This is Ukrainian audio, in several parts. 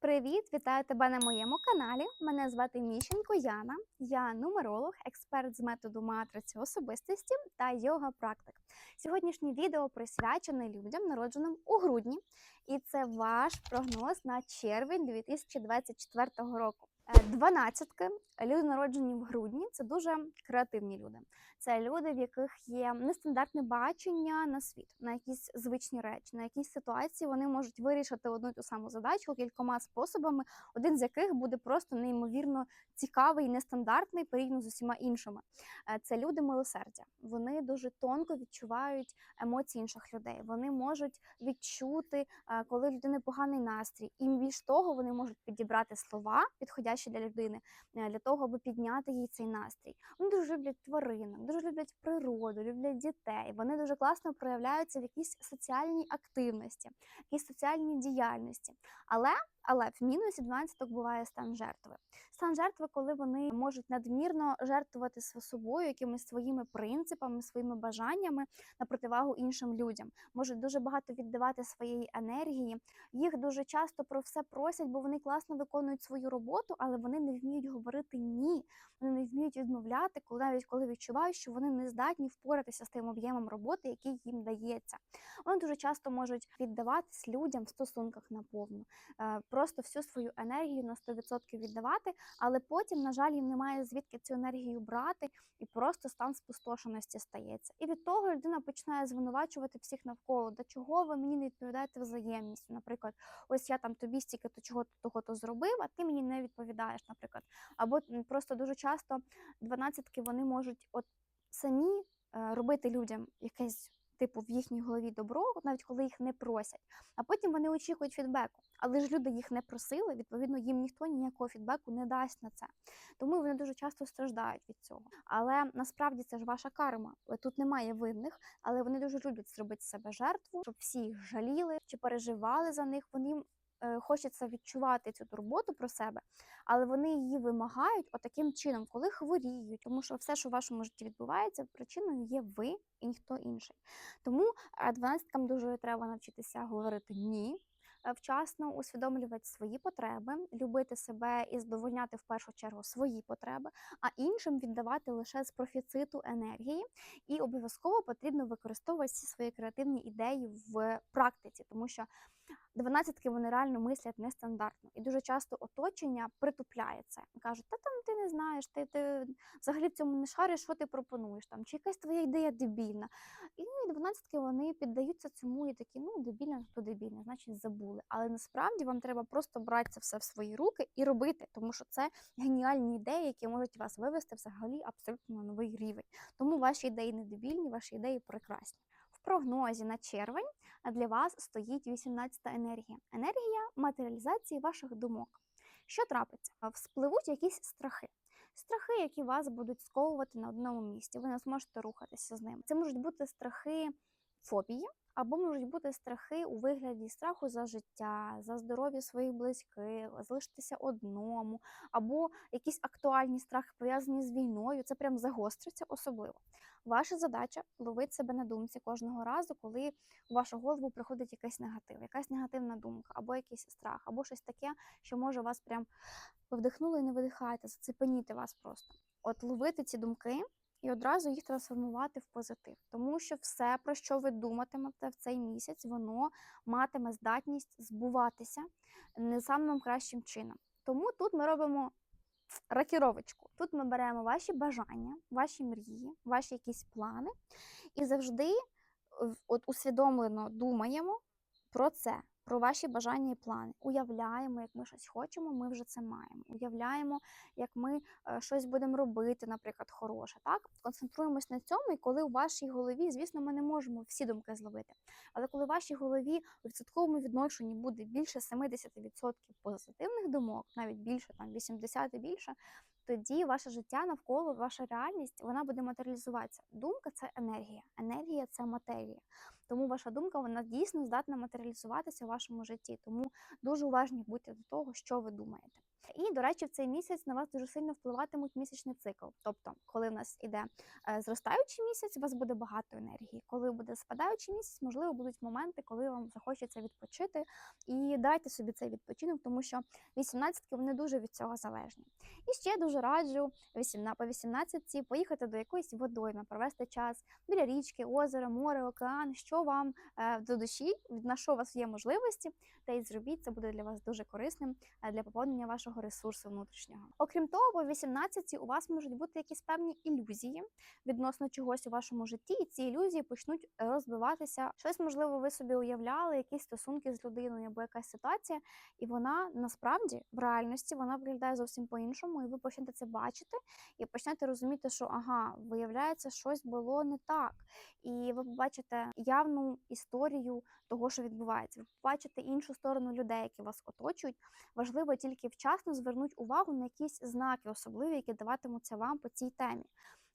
Привіт, вітаю тебе на моєму каналі. Мене звати Міщенко Яна. Я нумеролог, експерт з методу матриці особистості та йога практик. Сьогоднішнє відео присвячене людям, народженим у грудні, і це ваш прогноз на червень 2024 року. Е, Дванадцятки, люди народжені в грудні, це дуже креативні люди. Це люди, в яких є нестандартне бачення на світ, на якісь звичні речі, на якісь ситуації вони можуть вирішити одну ту саму задачу кількома способами, один з яких буде просто неймовірно цікавий і нестандартний порівняно з усіма іншими. Е, Це люди милосердя. Вони дуже тонко відчувають емоції інших людей. Вони можуть відчути, е, коли людини поганий настрій, і більш того, вони можуть підібрати слова, підходящі для людини, е, для того, аби підняти їй цей настрій. Вони дуже люблять тваринок, дуже люблять природу, люблять дітей. Вони дуже класно проявляються в якійсь соціальній активності, якійсь соціальній діяльності. Але але в мінусі 12 буває стан жертви. Стан жертви, коли вони можуть надмірно жертвувати собою, якимись своїми принципами, своїми бажаннями на противагу іншим людям, можуть дуже багато віддавати своєї енергії. Їх дуже часто про все просять, бо вони класно виконують свою роботу, але вони не вміють говорити ні. Вони не вміють відмовляти, коли навіть коли відчувають, що вони не здатні впоратися з тим об'ємом роботи, який їм дається. Вони дуже часто можуть віддаватись людям в стосунках наповну, е, просто всю свою енергію на 100% віддавати, але потім, на жаль, їм немає звідки цю енергію брати, і просто стан спустошеності стається. І від того людина починає звинувачувати всіх навколо, до чого ви мені не відповідаєте взаємністю. Наприклад, ось я там тобі стільки то чого того то зробив, а ти мені не відповідаєш, наприклад. Або просто дуже часто дванадцятки вони можуть от самі е, робити людям якесь. Типу в їхній голові добро, навіть коли їх не просять, а потім вони очікують фідбеку. Але ж люди їх не просили, відповідно, їм ніхто ніякого фідбеку не дасть на це. Тому вони дуже часто страждають від цього. Але насправді це ж ваша карма. Е, Тут немає винних, але вони дуже люблять зробити себе жертву, щоб всі їх жаліли чи переживали за них. Вони хочеться відчувати цю турботу про себе, але вони її вимагають отаким чином, коли хворіють, тому що все, що в вашому житті відбувається, причиною є ви і ніхто інший. Тому е, дванадцяткам дуже треба навчитися говорити ні. е, Вчасно усвідомлювати свої потреби, любити себе і задовольняти в першу чергу свої потреби, а іншим віддавати лише з профіциту енергії. І обов'язково потрібно використовувати всі свої креативні ідеї в практиці, тому що Дванадцятки вони реально мислять нестандартно, і дуже часто оточення притупляє це. Кажуть, та там ти не знаєш, ти, ти взагалі в цьому не шариш, що ти пропонуєш там, чи якась твоя ідея дебільна. І ну, дванадцятки вони піддаються цьому і такі, ну дебільна, то дебільна, значить забули. Але насправді вам треба просто брати це все в свої руки і робити, тому що це геніальні ідеї, які можуть вас вивести взагалі абсолютно на новий рівень. Тому ваші ідеї не дебільні, ваші ідеї прекрасні. Прогнозі на червень для вас стоїть 18-та енергія. Енергія матеріалізації ваших думок. Що трапиться? Вспливуть якісь страхи. Страхи, які вас будуть сковувати на одному місці. Ви не зможете рухатися з ними. Це можуть бути страхи фобії, або можуть бути страхи у вигляді страху за життя, за здоров'я своїх близьких, залишитися одному, або якісь актуальні страхи пов'язані з війною. Це прям загостриться особливо. Ваша задача ловити себе на думці кожного разу, коли у вашу голову приходить якийсь негатив, якась негативна думка, або якийсь страх, або щось таке, що може вас прям ви і не видихаєте, зацепеніти вас просто. От ловити ці думки і одразу їх трансформувати в позитив. Тому що все, про що ви думатимете в цей місяць, воно матиме здатність збуватися не самим кращим чином. Тому тут ми робимо рокіровочку. Тут ми беремо ваші бажання, ваші мрії, ваші якісь плани і завжди от усвідомлено думаємо про це, про ваші бажання і плани. Уявляємо, як ми щось хочемо, ми вже це маємо. Уявляємо, як ми е, щось будемо робити, наприклад, хороше. Так концентруємось на цьому, і коли у вашій голові, звісно, ми не можемо всі думки зловити. Але коли в вашій голові у відсотковому відношенні буде більше 70% позитивних думок, навіть більше, там 80 і більше, тоді ваше життя навколо, ваша реальність, вона буде матеріалізуватися. Думка це енергія, енергія це матерія. Тому ваша думка вона дійсно здатна матеріалізуватися в вашому житті. Тому дуже уважні будьте до того, що ви думаєте. І, до речі, в цей місяць на вас дуже сильно впливатимуть місячний цикл. Тобто, коли в нас іде е, зростаючий місяць, у вас буде багато енергії. Коли буде спадаючий місяць, можливо, будуть моменти, коли вам захочеться відпочити. І дайте собі цей відпочинок, тому що 18-ки вони дуже від цього залежні. І ще дуже раджу 18, по 18 поїхати до якоїсь водойми, провести час біля річки, озера, море, океан, що вам е, до душі, на що у вас є можливості, та й зробіть це буде для вас дуже корисним е, для поповнення вашого ресурсу внутрішнього. Окрім того, по 18 у вас можуть бути якісь певні ілюзії відносно чогось у вашому житті, і ці ілюзії почнуть розбиватися. Щось можливо, ви собі уявляли, якісь стосунки з людиною або якась ситуація, і вона насправді в реальності вона виглядає зовсім по-іншому, і ви почнете це бачити, і почнете розуміти, що ага, виявляється, щось було не так. І ви побачите явну історію того, що відбувається. Ви побачите іншу сторону людей, які вас оточують. Важливо тільки вчасно звернути увагу на якісь знаки, особливі, які даватимуться вам по цій темі.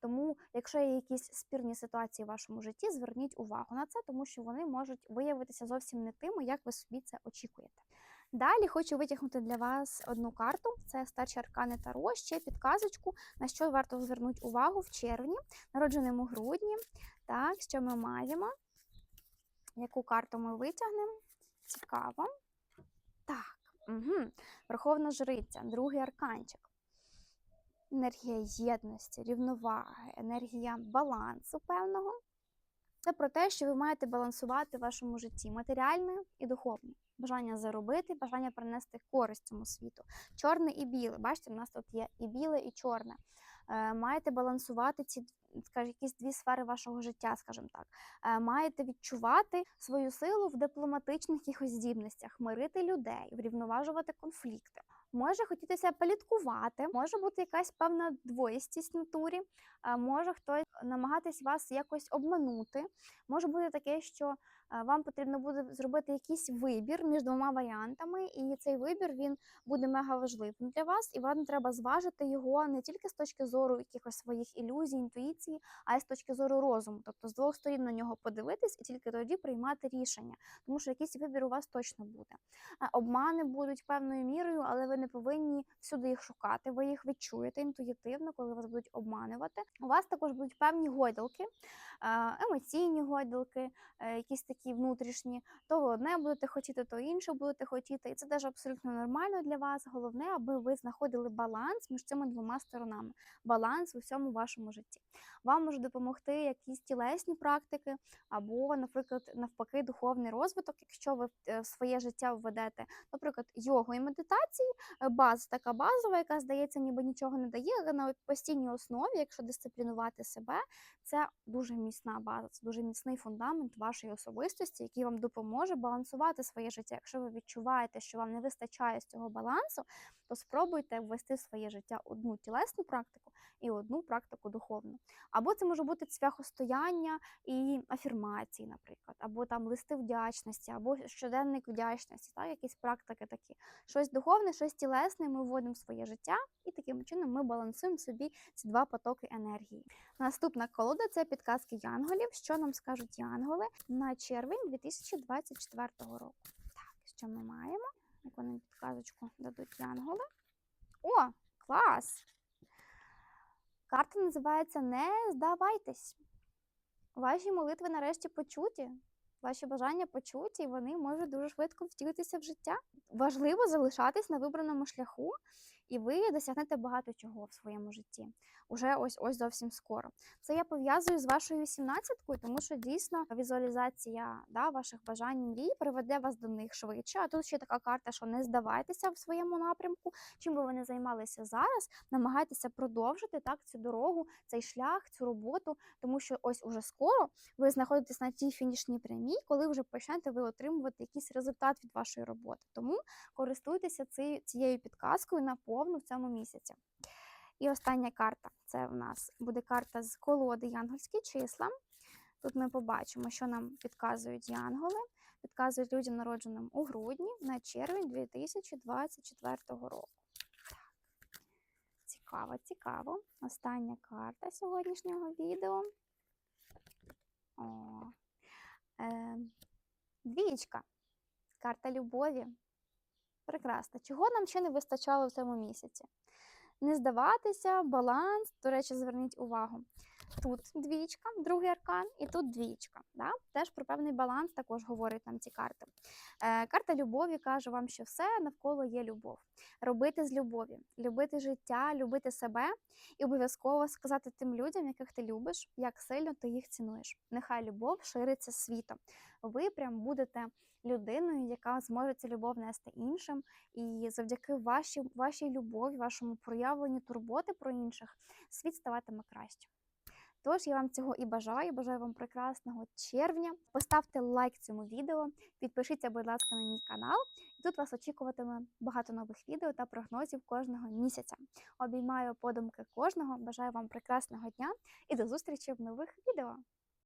Тому, якщо є якісь спірні ситуації в вашому житті, зверніть увагу на це, тому що вони можуть виявитися зовсім не тими, як ви собі це очікуєте. Далі хочу витягнути для вас одну карту. Це старші аркани Таро, ще підказочку, на що варто звернути увагу в червні, народженим у грудні. Так, що ми маємо? Яку карту ми витягнемо? Цікаво. Угу. Верховна Жриця, другий арканчик. Енергія єдності, рівноваги, енергія балансу певного. Це про те, що ви маєте балансувати в вашому житті матеріальне і духовне. Бажання заробити, бажання принести користь цьому світу. Чорне і біле. Бачите, в нас тут є і біле, і чорне. Е, маєте балансувати ці скажімо, якісь дві сфери вашого життя, скажімо так. Е, маєте відчувати свою силу в дипломатичних якихось здібностях, мирити людей, врівноважувати конфлікти. Може хотітися політкувати, може бути якась певна двоїстість натурі, е, може хтось намагатись вас якось обманути. Може бути таке, що вам потрібно буде зробити якийсь вибір між двома варіантами, і цей вибір він буде мега важливим для вас, і вам треба зважити його не тільки з точки зору якихось своїх ілюзій, інтуїції, а й з точки зору розуму. Тобто з двох сторін на нього подивитись і тільки тоді приймати рішення, тому що якийсь вибір у вас точно буде. Обмани будуть певною мірою, але ви не повинні всюди їх шукати. Ви їх відчуєте інтуїтивно, коли вас будуть обманювати. У вас також будуть певні гойдалки, емоційні гойдалки, е, якісь такі внутрішні. То одне будете хотіти, то інше будете хотіти. І це теж абсолютно нормально для вас. Головне, аби ви знаходили баланс між цими двома сторонами, баланс у всьому вашому житті. Вам може допомогти якісь тілесні практики, або, наприклад, навпаки, духовний розвиток, якщо ви в своє життя введете, наприклад, йогу і медитації, е, база така базова, яка здається, ніби нічого не дає, але на постійній основі, якщо дисциплінувати себе, це дуже міцна база, це дуже міцний фундамент вашої особистості, який вам допоможе балансувати своє життя. Якщо ви відчуваєте, що вам не вистачає з цього балансу, то спробуйте ввести в своє життя одну тілесну практику і одну практику духовну. Або це може бути цвяхостояння і афірмації, наприклад, або там листи вдячності, або щоденник вдячності, так, якісь практики такі. Щось духовне, щось тілесне ми вводимо в своє життя, і таким чином ми балансуємо собі ці два потоки енергії. Наступна колода це підказки янголів. Що нам скажуть янголи на червень 2024 року. Так, що ми маємо? Яку нам підказочку дадуть янголи? О, клас! Карта називається Не здавайтесь. Ваші молитви нарешті почуті, ваші бажання почуті, і вони можуть дуже швидко втілитися в життя. Важливо залишатись на вибраному шляху, і ви досягнете багато чого в своєму житті. Уже ось ось зовсім скоро. Це я пов'язую з вашою 18-кою, тому що дійсно візуалізація да, ваших бажань мрій приведе вас до них швидше. А тут ще така карта, що не здавайтеся в своєму напрямку. Чим би ви не займалися зараз, намагайтеся продовжити так цю дорогу, цей шлях, цю роботу, тому що ось уже скоро ви знаходитесь на тій фінішній прямій, коли вже почнете ви отримувати якийсь результат від вашої роботи. Тому користуйтеся цією підказкою на повну в цьому місяці. І остання карта це в нас буде карта з колоди Янгольські числа. Тут ми побачимо, що нам підказують янголи. Підказують людям, народженим у грудні на червень 2024 року. Так. Цікаво, цікаво. Остання карта сьогоднішнього відео. О, е, Двічка. Карта любові. Прекрасно. Чого нам ще не вистачало в цьому місяці? Не здаватися, баланс. До речі, зверніть увагу. Тут двічка, другий аркан, і тут двічка. Да? Теж про певний баланс також говорять нам ці карти. Е, карта любові каже вам, що все навколо є любов. Робити з любові, любити життя, любити себе і обов'язково сказати тим людям, яких ти любиш, як сильно ти їх цінуєш. Нехай любов шириться світом. Ви прям будете людиною, яка зможе цю любов нести іншим, і завдяки вашій, вашій любові, вашому проявленню турботи про інших, світ ставатиме краще. Тож я вам цього і бажаю. Бажаю вам прекрасного червня. Поставте лайк цьому відео, підпишіться, будь ласка, на мій канал. І тут вас очікуватиме багато нових відео та прогнозів кожного місяця. Обіймаю подумки кожного. Бажаю вам прекрасного дня і до зустрічі в нових відео.